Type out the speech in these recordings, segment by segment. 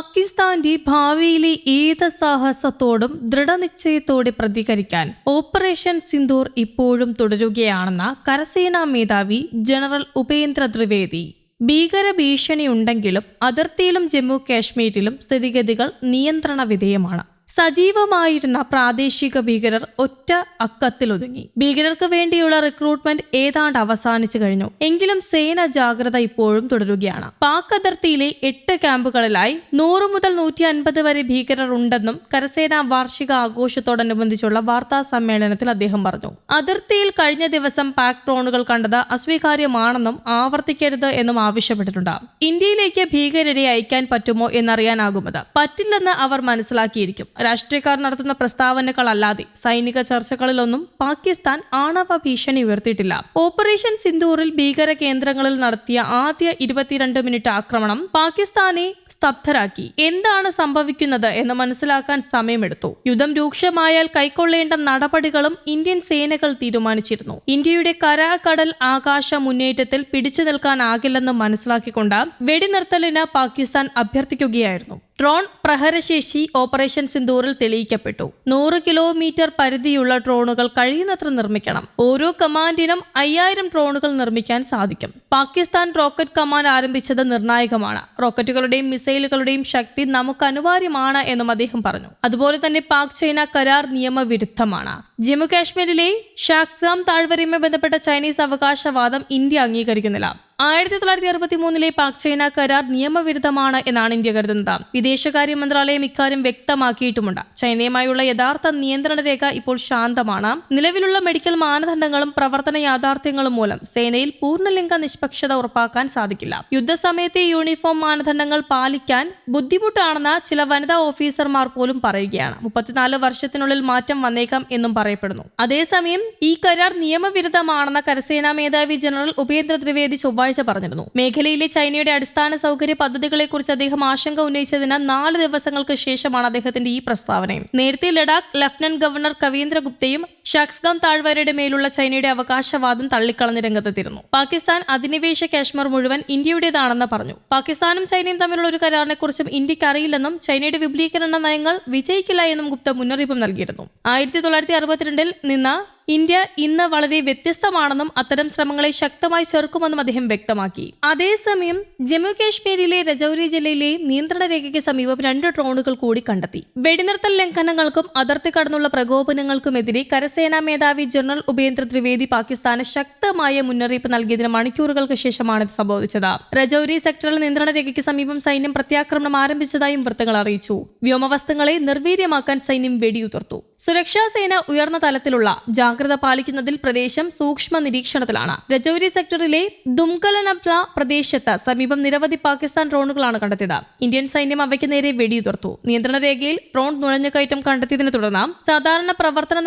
പാകിസ്ഥാന്റെ ഭാവിയിലെ ഏത് സാഹസത്തോടും ദൃഢനിശ്ചയത്തോടെ പ്രതികരിക്കാൻ ഓപ്പറേഷൻ സിന്ദൂർ ഇപ്പോഴും തുടരുകയാണെന്ന കരസേനാ മേധാവി ജനറൽ ഉപേന്ദ്ര ത്രിവേദി. ഭീകര ഭീഷണിയുണ്ടെങ്കിലും അതിർത്തിയിലും ജമ്മു കാശ്മീരിലും സ്ഥിതിഗതികൾ നിയന്ത്രണ വിധേയമാണ്. സജീവമായിരുന്ന പ്രാദേശിക ഭീകരർ ഒറ്റ അക്കത്തിലൊതുങ്ങി. ഭീകരർക്ക് വേണ്ടിയുള്ള റിക്രൂട്ട്മെന്റ് ഏതാണ്ട് അവസാനിച്ചു കഴിഞ്ഞു. എങ്കിലും സേന ജാഗ്രത ഇപ്പോഴും തുടരുകയാണ്. പാക് അതിർത്തിയിലെ എട്ട് ക്യാമ്പുകളിലായി നൂറ് മുതൽ നൂറ്റി അൻപത് വരെ ഭീകരർ ഉണ്ടെന്നും കരസേന വാർഷിക ആഘോഷത്തോടനുബന്ധിച്ചുള്ള വാർത്താ സമ്മേളനത്തിൽ അദ്ദേഹം പറഞ്ഞു. അതിർത്തിയിൽ കഴിഞ്ഞ ദിവസം പാക് ഡ്രോണുകൾ കണ്ടത് അസ്വീകാര്യമാണെന്നും ആവർത്തിക്കരുത് എന്നും ആവശ്യപ്പെട്ടിട്ടുണ്ട്. ഇന്ത്യയിലേക്ക് ഭീകരരെ അയക്കാൻ പറ്റുമോ എന്നറിയാനാകുമത്. പറ്റില്ലെന്ന് അവർ മനസ്സിലാക്കിയിരിക്കും. രാഷ്ട്രീയക്കാർ നടത്തുന്ന പ്രസ്താവനകളല്ലാതെ സൈനിക ചർച്ചകളിലൊന്നും പാകിസ്ഥാൻ ആണവ ഭീഷണി ഉയർത്തിയിട്ടില്ല. ഓപ്പറേഷൻ സിന്ദൂറിൽ ഭീകര കേന്ദ്രങ്ങളിൽ നടത്തിയ ആദ്യ ഇരുപത്തിരണ്ട് മിനിറ്റ് ആക്രമണം പാകിസ്ഥാനെ സ്തബ്ധരാക്കി. എന്താണ് സംഭവിക്കുന്നത് എന്ന് മനസ്സിലാക്കാൻ സമയമെടുത്തു. യുദ്ധം രൂക്ഷമായാൽ കൈക്കൊള്ളേണ്ട നടപടികളും ഇന്ത്യൻ സേനകൾ തീരുമാനിച്ചിരുന്നു. ഇന്ത്യയുടെ കര കടൽ ആകാശ മുന്നേറ്റത്തിൽ പിടിച്ചു നിൽക്കാനാകില്ലെന്ന് മനസ്സിലാക്കിക്കൊണ്ട് വെടിനിർത്തലിന് പാകിസ്ഥാൻ അഭ്യർത്ഥിക്കുകയായിരുന്നു. ഡ്രോൺ പ്രഹരശേഷി ഓപ്പറേഷൻ സിന്ദൂറിൽ തെളിയിക്കപ്പെട്ടു. നൂറ് കിലോമീറ്റർ പരിധിയുള്ള ഡ്രോണുകൾ കഴിയുന്നത്ര നിർമ്മിക്കണം. ഓരോ കമാൻഡിനും അയ്യായിരം ഡ്രോണുകൾ നിർമ്മിക്കാൻ സാധിക്കും. പാകിസ്ഥാൻ റോക്കറ്റ് കമാൻഡ് ആരംഭിച്ചത് നിർണായകമാണ്. റോക്കറ്റുകളുടെയും മിസൈലുകളുടെയും ശക്തി നമുക്ക് അനിവാര്യമാണ് എന്നും അദ്ദേഹം പറഞ്ഞു. അതുപോലെ തന്നെ പാക് ചൈന കരാർ നിയമവിരുദ്ധമാണ്. ജമ്മു കാശ്മീരിലെ ഷാക്സാം താഴ്വരയുമായി ബന്ധപ്പെട്ട ചൈനീസ് അവകാശവാദം ഇന്ത്യ അംഗീകരിക്കുന്നില്ല. ആയിരത്തി തൊള്ളായിരത്തി അറുപത്തി മൂന്നിലെ പാക് ചൈന കരാർ നിയമവിരുദ്ധമാണ് എന്നാണ് ഇന്ത്യ കരുതുന്നത്. വിദേശകാര്യ മന്ത്രാലയം ഇക്കാര്യം വ്യക്തമാക്കിയിട്ടുമുണ്ട്. ചൈനയുമായുള്ള യഥാർത്ഥ നിയന്ത്രണ രേഖ ഇപ്പോൾ ശാന്തമാണ്. നിലവിലുള്ള മെഡിക്കൽ മാനദണ്ഡങ്ങളും പ്രവർത്തന യാഥാർത്ഥ്യങ്ങളും മൂലം സേനയിൽ പൂർണലിംഗ നിഷ്പക്ഷത ഉറപ്പാക്കാൻ സാധിക്കില്ല. യുദ്ധസമയത്തെ യൂണിഫോം മാനദണ്ഡങ്ങൾ പാലിക്കാൻ ബുദ്ധിമുട്ടാണെന്ന് ചില വനിതാ ഓഫീസർമാർ പോലും പറയുകയാണ്. മുപ്പത്തിനാല് വർഷത്തിനുള്ളിൽ മാറ്റം വന്നേക്കാം എന്നും പറയപ്പെടുന്നു. അതേസമയം ഈ കരാർ നിയമവിരുദ്ധമാണെന്ന കരസേനാ മേധാവി ജനറൽ ഉപേന്ദ്ര ത്രിവേദി ചൊവ്വാഴ്ച പറഞ്ഞിരുന്നു. മേഖലയിലെ ചൈനയുടെ അടിസ്ഥാന സൗകര്യ പദ്ധതികളെക്കുറിച്ച് അദ്ദേഹം ആശങ്ക ഉന്നയിച്ചതിന് നാല് ദിവസങ്ങൾക്ക് ശേഷമാണ് അദ്ദേഹത്തിന്റെ ഈ പ്രസ്താവന. നേരത്തെ ലഡാക്ക് ലഫ്റ്റനന്റ് ഗവർണർ കവീന്ദ്ര ഗുപ്തയും ഷക്സ്ഗാം താഴ്വരയുടെ മേലുള്ള ചൈനയുടെ അവകാശവാദം തള്ളിക്കളഞ്ഞ് രംഗത്തെത്തിയിരുന്നു. പാകിസ്ഥാൻ അധിനിവേശ കാശ്മീർ മുഴുവൻ ഇന്ത്യയുടേതാണെന്ന് പറഞ്ഞു. പാകിസ്ഥാനും ചൈനയും തമ്മിലുള്ള ഒരു കരാറിനെക്കുറിച്ചും ഇന്ത്യയ്ക്ക് അറിയില്ലെന്നും ചൈനയുടെ വിപുലീകരണ നയങ്ങൾ വിജയിക്കില്ല എന്നും ഗുപ്ത മുന്നറിയിപ്പും നൽകിയിരുന്നു. ആയിരത്തി തൊള്ളായിരത്തി അറുപത്തിരണ്ടിൽ നിന്ന് ഇന്ത്യ ഇന്ന് വളരെ വ്യത്യസ്തമാണെന്നും അത്തരം ശ്രമങ്ങളെ ശക്തമായി ചെറുക്കുമെന്നും അദ്ദേഹം വ്യക്തമാക്കി. അതേസമയം ജമ്മു കാശ്മീരിലെ രജൌരി ജില്ലയിലെ നിയന്ത്രണ രേഖയ്ക്ക് സമീപം രണ്ട് ഡ്രോണുകൾ കൂടി കണ്ടെത്തി. വെടിനിർത്തൽ ലംഘനങ്ങൾക്കും അതിർത്തി കടന്നുള്ള പ്രകോപനങ്ങൾക്കുമെതിരെ കരസേനാ മേധാവി ജനറൽ ഉപേന്ദ്ര ത്രിവേദി പാകിസ്ഥാന് ശക്തമായ മുന്നറിയിപ്പ് നൽകിയതിന് മണിക്കൂറുകൾക്ക് ശേഷമാണ് ഇത് സംഭവിച്ചത്. രജൌരി സെക്ടറിൽ നിയന്ത്രണ രേഖയ്ക്ക് സമീപം സൈന്യം പ്രത്യാക്രമണം ആരംഭിച്ചതായും വൃത്തങ്ങൾ അറിയിച്ചു. വ്യോമവസ്തുക്കളെ നിർവീര്യമാക്കാൻ സൈന്യം വെടിയുതിർത്തു. സുരക്ഷാ സേന ഉയർന്ന തലത്തിലുള്ള ജാഗ്രത പാലിക്കുന്നതിൽ പ്രദേശം സൂക്ഷ്മ നിരീക്ഷണത്തിലാണ്. രജൌരി സെക്ടറിലെ ദുംകലനബ്ല പ്രദേശത്ത് സമീപം നിരവധി പാകിസ്ഥാൻ ഡ്രോണുകളാണ് കണ്ടെത്തിയത്. ഇന്ത്യൻ സൈന്യം അവയ്ക്ക് നേരെ വെടിയുതിർത്തു. നിയന്ത്രണ രേഖയിൽ ഡ്രോൺ നുഴഞ്ഞുകയറ്റം കണ്ടെത്തിയതിനെ തുടർന്ന് സാധാരണ പ്രവർത്തന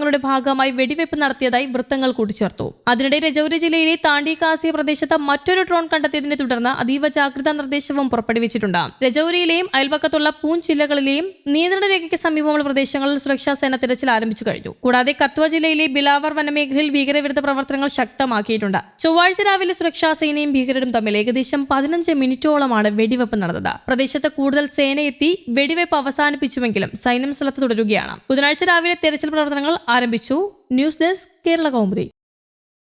നടപടിക്രമങ്ങളുടെ ഭാഗമായി വെടിവെപ്പ് നടത്തിയതായി വൃത്തങ്ങൾ കൂട്ടിച്ചേർത്തു. അതിനിടെ രജൌരി ജില്ലയിലെ താണ്ടി കാസി പ്രദേശത്ത് മറ്റൊരു ഡ്രോൺ കണ്ടെത്തിയതിനെ തുടർന്ന് അതീവ ജാഗ്രതാ നിർദ്ദേശവും പുറപ്പെടുവിച്ചിട്ടുണ്ട്. രജൌരിയിലെയും അയൽപക്കത്തുള്ള പൂഞ്ച് ജില്ലകളിലെയും നിയന്ത്രണ രേഖയ്ക്ക് സമീപമുള്ള പ്രദേശങ്ങളിൽ സുരക്ഷാ സേന തിരച്ചിൽ ആരംഭിച്ചു കഴിഞ്ഞു. കൂടാതെ കത്വ ജില്ലയിലെ ബിലാവർ വനമേഖലയിൽ ഭീകരവിരുദ്ധ പ്രവർത്തനങ്ങൾ ശക്തമാക്കിയിട്ടുണ്ട്. ചൊവ്വാഴ്ച രാവിലെ സുരക്ഷാ സേനയും ഭീകരരും തമ്മിൽ ഏകദേശം പതിനഞ്ച് മിനിറ്റോളമാണ് വെടിവെപ്പ് നടന്നത്. പ്രദേശത്ത് കൂടുതൽ സേനയെത്തി വെടിവെപ്പ് അവസാനിപ്പിച്ചുവെങ്കിലും സൈന്യം സ്ഥലത്ത് തുടരുകയാണ്. ബുധനാഴ്ച രാവിലെ തെരച്ചിൽ പ്രവർത്തനങ്ങൾ ആരംഭിച്ചു ന്യൂസ് ഡെസ്ക് കേരള കൗമുദി